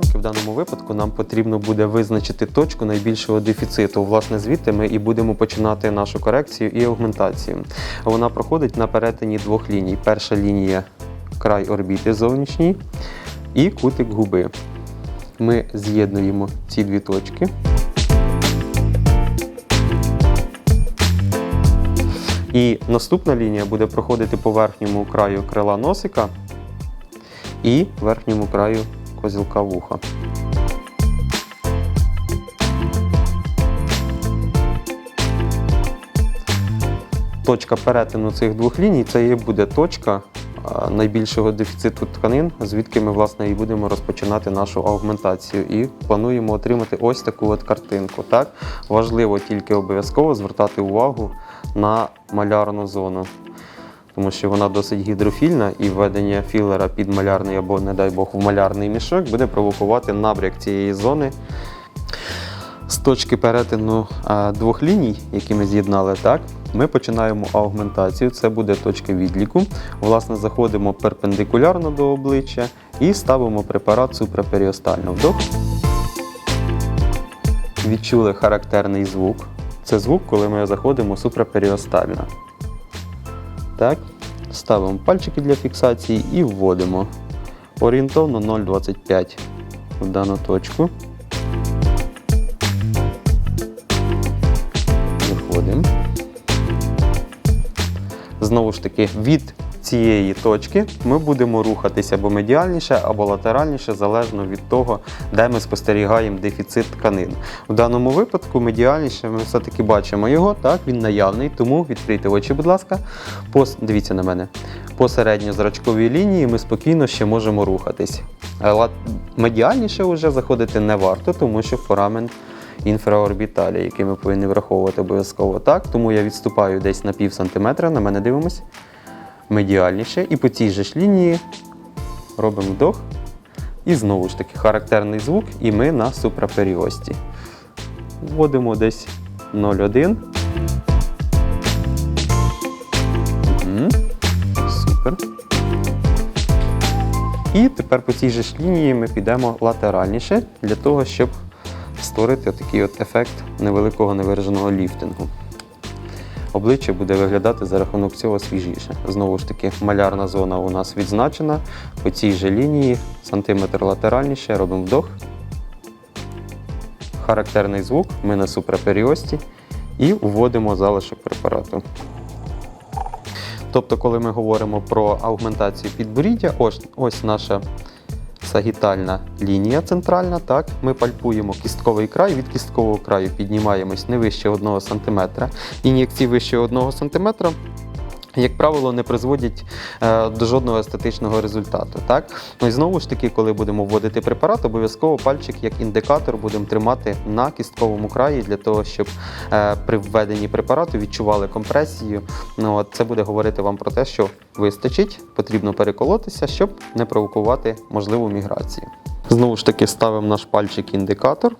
ділянки в даному випадку нам потрібно буде визначити точку найбільшого дефіциту. Власне, звідти ми і будемо починати нашу корекцію і аугментацію. Вона проходить на перетині двох ліній. Перша лінія край орбіти зовнішній і кутик губи. Ми з'єднуємо ці дві точки. І наступна лінія буде проходити по верхньому краю крила носика і верхньому краю козілка вуха. Точка перетину цих двох ліній це і буде точка найбільшого дефіциту тканин, звідки ми власне і будемо розпочинати нашу аугментацію. І плануємо отримати ось таку от картинку. Так? Важливо тільки обов'язково звертати увагу на малярну зону тому що вона досить гідрофільна і введення філера під малярний або, не дай Бог, в малярний мішок буде провокувати набряк цієї зони. З точки перетину двох ліній, які ми з'єднали, так, ми починаємо аугментацію. Це буде точка відліку. Власне, заходимо перпендикулярно до обличчя і ставимо препарат суpraперіостально. Вдох. Відчули характерний звук. Це звук, коли ми заходимо суpraперіостально. Так, ставимо пальчики для фіксації і вводимо орієнтовно 0,25 в дану точку. Виходимо. Знову ж таки, від цієї точки ми будемо рухатися або медіальніше, або латеральніше, залежно від того, де ми спостерігаємо дефіцит тканин. У даному випадку медіальніше ми все-таки бачимо його, так, він наявний, тому відкрийте очі, будь ласка. По, дивіться на мене. По середньозрачковій лінії ми спокійно ще можемо рухатись. Але медіальніше вже заходити не варто, тому що форамен інфраорбіталі, який ми повинні враховувати обов'язково так. Тому я відступаю десь на пів сантиметра, на мене дивимось медіальніше. І по цій же ж лінії робимо вдох. І знову ж таки характерний звук, і ми на суpraперіості. Вводимо десь 0,1. Мгм. Супер. І тепер по цій же ж лінії ми підемо латеральніше для того, щоб створити такий от ефект невеликого невираженого ліфтингу. Обличчя буде виглядати за рахунок цього свіжіше. Знову ж таки, малярна зона у нас відзначена. По цій же лінії сантиметр латеральніше робимо вдох. Характерний звук, ми на суpraперіості і вводимо залишок препарату. Тобто, коли ми говоримо про аугментацію підборіддя, ось, ось наша сагітальна лінія центральна. Так, Ми пальпуємо кістковий край, від кісткового краю піднімаємось не вище 1 см. Ін'єкції вище 1 см. Як правило, не призводять е, до жодного естетичного результату. Так? Ну і знову ж таки, коли будемо вводити препарат, обов'язково пальчик як індикатор будемо тримати на кістковому краї для того, щоб е, при введенні препарату відчували компресію. Ну, от Це буде говорити вам про те, що вистачить, потрібно переколотися, щоб не провокувати можливу міграцію. Знову ж таки, ставимо наш пальчик-індикатор.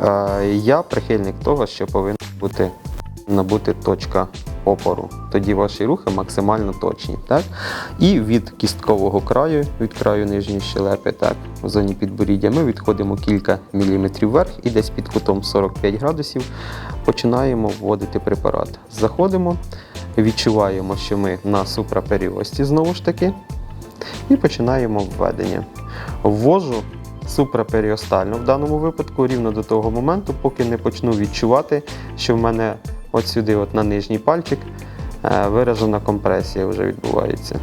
Е, я прихильник того, що повинна бути набути точка опору. Тоді ваші рухи максимально точні. Так? І від кісткового краю, від краю нижньої щелепи, так, в зоні підборіддя, ми відходимо кілька міліметрів вверх і десь під кутом 45 градусів починаємо вводити препарат. Заходимо, відчуваємо, що ми на суpraперіості знову ж таки, і починаємо введення. Ввожу суpraперіостально в даному випадку рівно до того моменту, поки не почну відчувати, що в мене от сюди, от на нижній пальчик, е, виражена компресія вже відбувається.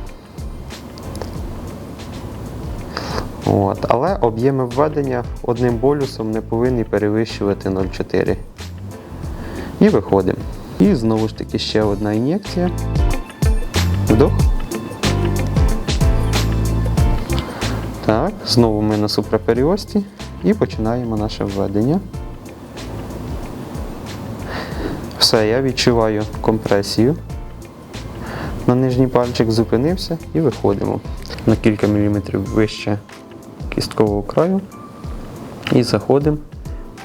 От. Але об'єми введення одним болюсом не повинні перевищувати 0,4. І виходимо. І знову ж таки ще одна ін'єкція. Вдох. Так, знову ми на суpraперіості і починаємо наше введення. Все, я відчуваю компресію. На нижній пальчик зупинився і виходимо на кілька міліметрів вище кісткового краю. І заходимо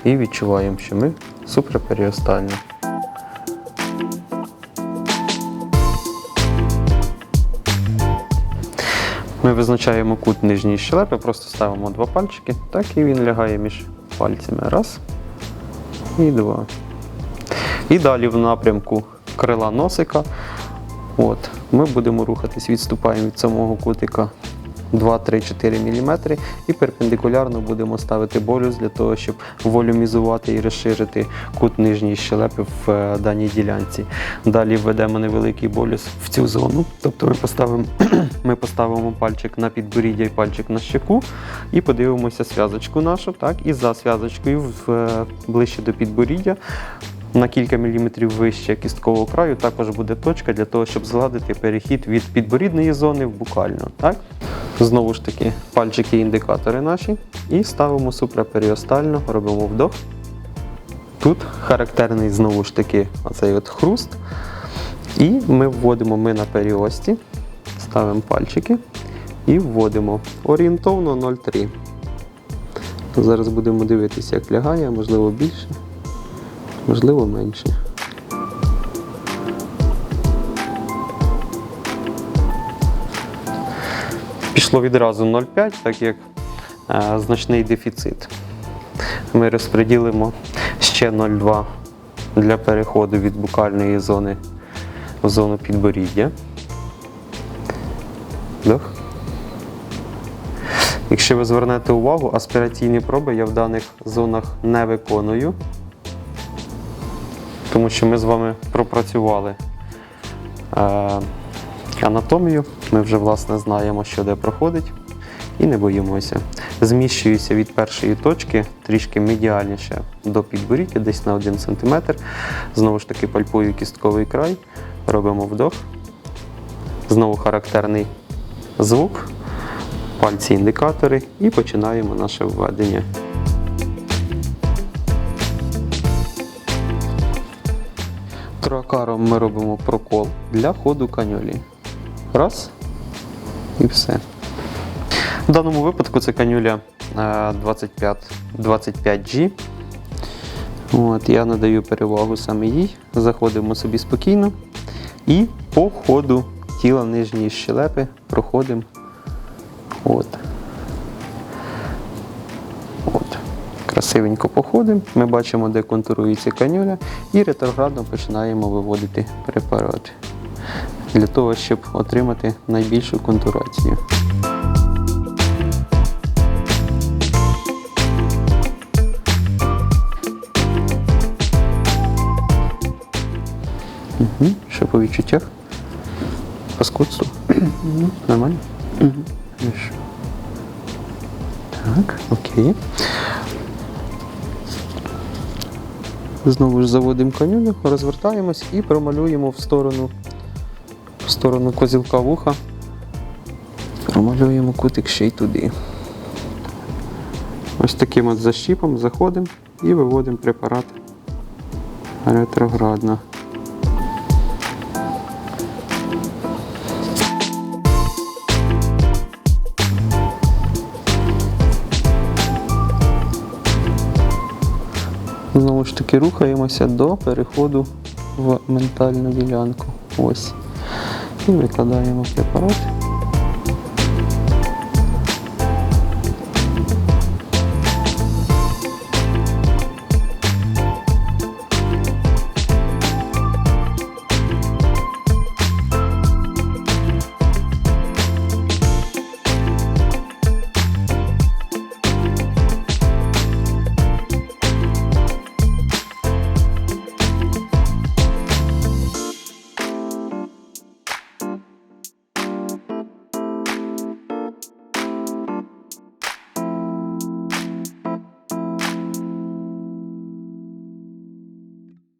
і відчуваємо, що ми суpraперіостально. Ми визначаємо кут нижньої щелепи, просто ставимо два пальчики, так і він лягає між пальцями. Раз і два. І далі в напрямку крила носика. От, ми будемо рухатись, відступаємо від самого кутика 2-3-4 мм і перпендикулярно будемо ставити болюс для того, щоб волюмізувати і розширити кут нижньої щелепи в е, даній ділянці. Далі введемо невеликий болюс в цю зону. Тобто ми поставимо, ми поставимо пальчик на підборіддя і пальчик на щеку і подивимося зв'язочку нашу. Так, і за зв'язочкою в, е, ближче до підборіддя на кілька міліметрів вище кісткового краю також буде точка для того, щоб згладити перехід від підборідної зони в букальну. Так? Знову ж таки, пальчики індикатори наші. І ставимо суpraперіостально, робимо вдох. Тут характерний знову ж таки оцей от хруст. І ми вводимо ми на періості, ставимо пальчики і вводимо орієнтовно 0,3. Зараз будемо дивитися, як лягає, можливо більше, можливо менше. Пішло відразу 0,5, так як е, значний дефіцит. Ми розподілимо ще 0,2 для переходу від букальної зони в зону підборіддя. Вдох. Якщо ви звернете увагу, аспіраційні проби я в даних зонах не виконую, тому що ми з вами пропрацювали е, анатомію, ми вже власне знаємо, що де проходить, і не боїмося. Зміщуюся від першої точки трішки медіальніше до підборіддя, десь на 1 см. Знову ж таки пальпую кістковий край, робимо вдох. Знову характерний звук, пальці індикатори і починаємо наше введення. Тракаром ми робимо прокол для ходу канюлі. Раз. І все. В даному випадку це канюля е, 25, 25G. От, я надаю перевагу саме їй. Заходимо собі спокійно. І по ходу тіла нижньої щелепи проходимо. От. От. Красивенько походимо. Ми бачимо, де контурується канюля, і ретроградно починаємо виводити препарат для того, щоб отримати найбільшу контурацію. Угу. Що по відчуттях? Паскудство? Нормально? Хорошо. Так, окей. Знову ж заводимо конюлю, розвертаємось і промалюємо в сторону, в сторону козілка вуха. Промалюємо кутик ще й туди. Ось таким от защіпом заходимо і виводимо препарат ретроградно. Ж таки рухаємося до переходу в ментальну ділянку. Ось. І викладаємо препарат.